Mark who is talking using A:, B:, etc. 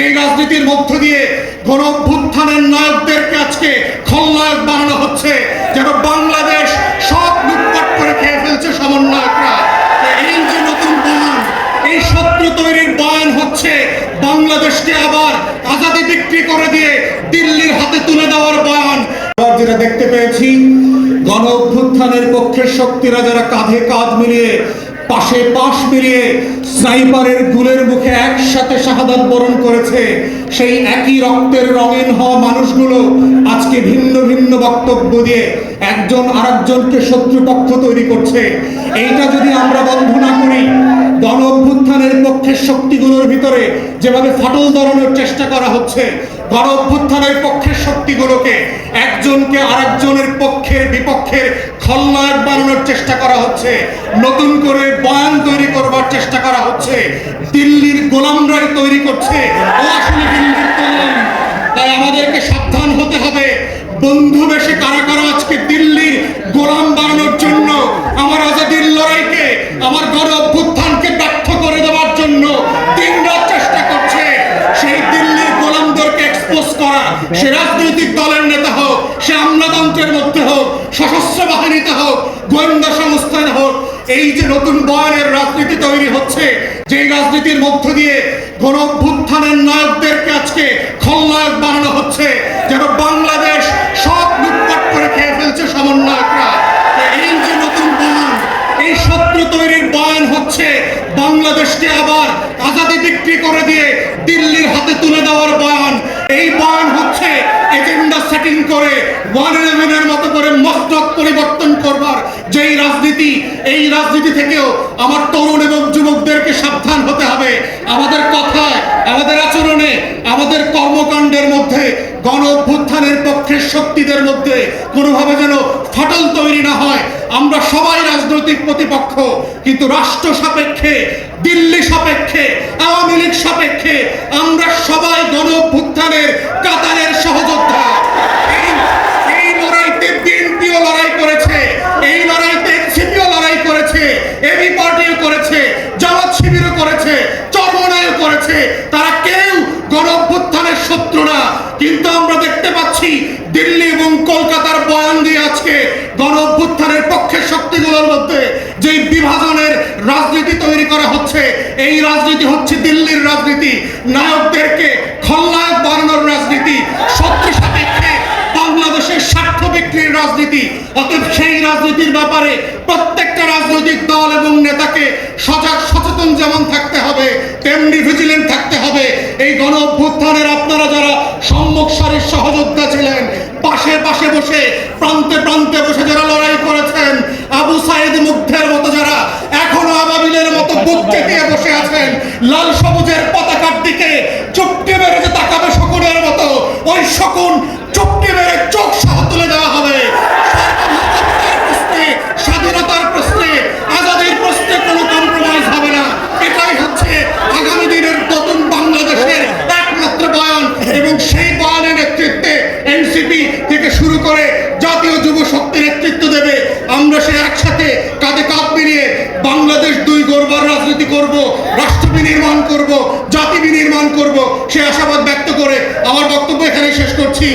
A: যে রাজনীতির মধ্য দিয়ে গণ অভ্যুত্থানের নায়কদেরকে আজকে খলনায়ক বানানো হচ্ছে, যেন বাংলাদেশ সব লুটপাট করে খেয়ে ফেলছে সমন্বয়করা। এই তৈরির হচ্ছে, বাংলাদেশকে আবার বিক্রি করে দিয়ে দিল্লির হাতে তুলে দেওয়ার বয়ান। যেটা দেখতে পেয়েছি গণ অভ্যুত্থানের পক্ষের শক্তিরা যারা কাঁধে কাঁধ মিলিয়ে পাশে পাশ মিলিয়ে স্নাইপারের গুলের মুখে একসাথে শাহাদাত বরণ করেছে। সেই একই রক্তের রঙিন হওয়া মানুষগুলো আজকে ভিন্ন ভিন্ন বক্তব্য দিয়ে একজন আরেকজনকে শত্রুপক্ষ তৈরি করছে। এইটা যদি আমরা বন্ধ না করি, গণ অভ্যুত্থানের পক্ষের শক্তিগুলোর ভিতরে যেভাবে ফাটল ধরানোর চেষ্টা করা হচ্ছে, গণ অভ্যুত্থানের পক্ষের শক্তিগুলোকে একজনকে আরেকজনের পক্ষের বিপক্ষের খলনায়ক বানানোর চেষ্টা করা হচ্ছে, নতুন করে বয়ান তৈরি করবার চেষ্টা করা হচ্ছে, দিল্লির গোলামরাই তৈরি করছে তাই আমাদেরকে সাবধান হতে হবে। বন্ধু বেশে কারা কারা আজকে দিল্লির গোলাম বানানোর জন্য, আমার আজাদির লড়াইকে, আমার গণ অভ্যুত্থানকে ব্যর্থ করে দেওয়ার জন্য দিন রাত চেষ্টা করছে। সেই দিল্লির গোলামদেরকে এক্সপোজ করা সে রাজনৈতিক দলের নেতা হোক সে আমলাতন্ত্রের মধ্যে হোক সশস্ত্র বাহিনীতে হোক গোয়েন্দা সংস্থায় হোক, এই যে নতুন বয়ানের রাজনীতি তৈরি হচ্ছে যে রাজনীতির মধ্য দিয়ে গণ অভ্যুত্থানের নায়কদেরকে আজকে খলনায়ক বানানো হচ্ছে, যেন বাংলাদেশ সব লুটপাট করে খেয়ে ফেলছে সমন্বয়করা। এই যে নতুন বয়ান এই শত্রু তৈরির বয়ান হচ্ছে বাংলাদেশকে আবার আজাদি বিক্রি করে দিয়ে দিল্লির হাতে তুলে দেওয়ার বয়ান এই বয়ান হচ্ছে করে ওয়ান ইলেভেনের মতো করে মস্তক পরিবর্তন করবার যেই রাজনীতি, এই রাজনীতি থেকেও আমার তরুণ এবং যুবকদেরকে সাবধান হতে হবে। আমাদের কথায়, আমাদের আচরণে, আমাদের কর্মকাণ্ডের মধ্যে, গণ অভ্যুত্থানের পক্ষের শক্তিদের মধ্যে কোনোভাবে যেন ফাটল তৈরি না হয়। আমরা সবাই রাজনৈতিক প্রতিপক্ষ, কিন্তু রাষ্ট্র সাপেক্ষে, দিল্লি সাপেক্ষে, আওয়ামী লীগ সাপেক্ষে আমরা সবাই গণ করেছে, তারা কেউ গণ অভ্যুত্থানের শত্রু না। কিন্তু আমরা দেখতে পাচ্ছি দিল্লি এবং কলকাতার বয়ান দিয়ে আজকে গণ অভ্যুত্থানের পক্ষের শক্তিগুলোর মধ্যে যে বিভাজনের রাজনীতি তৈরি করা হচ্ছে, এই রাজনীতি হচ্ছে দিল্লির রাজনীতি। নায়কদেরকে খলনায়ক বানানোর রাজনীতি শত্রু সাপেক্ষে বাংলাদেশের স্বার্থ বিক্রির রাজনীতি। অতএব সেই রাজনীতির ব্যাপারে প্রত্যেকটা রাজনৈতিক দল এবং নেতাকে সজাগ, সচেতন যেমন থাকতে হবে, তেমনি ভিজিলেন্ট থাকতে হবে। এই গণ অভ্যুত্থানের আপনারা যারা সম্মুখ সারির সহযোদ্ধা ছিলেন, পাশে পাশে বসে, প্রান্তে প্রান্তে বসে যারা লড়াই করেছেন, আবু সাইদ মুগ্ধের মতো যারা এখনও আবাবিলের মতো বুক চেপিয়ে বসে আছেন, লাল সবুজের শুরু করে জাতীয় যুব শক্তি নেতৃত্ব দেবে। আমরা সে একসাথে কাঁধে কাঁধ মিলিয়ে বাংলাদেশ দুই গরবার রাজনীতি করব, রাষ্ট্র বিনির্মাণ করব, জাতি বিনির্মাণ করব, সে আশাবাদ ব্যক্ত করে আমার বক্তব্য এখানে শেষ করছি।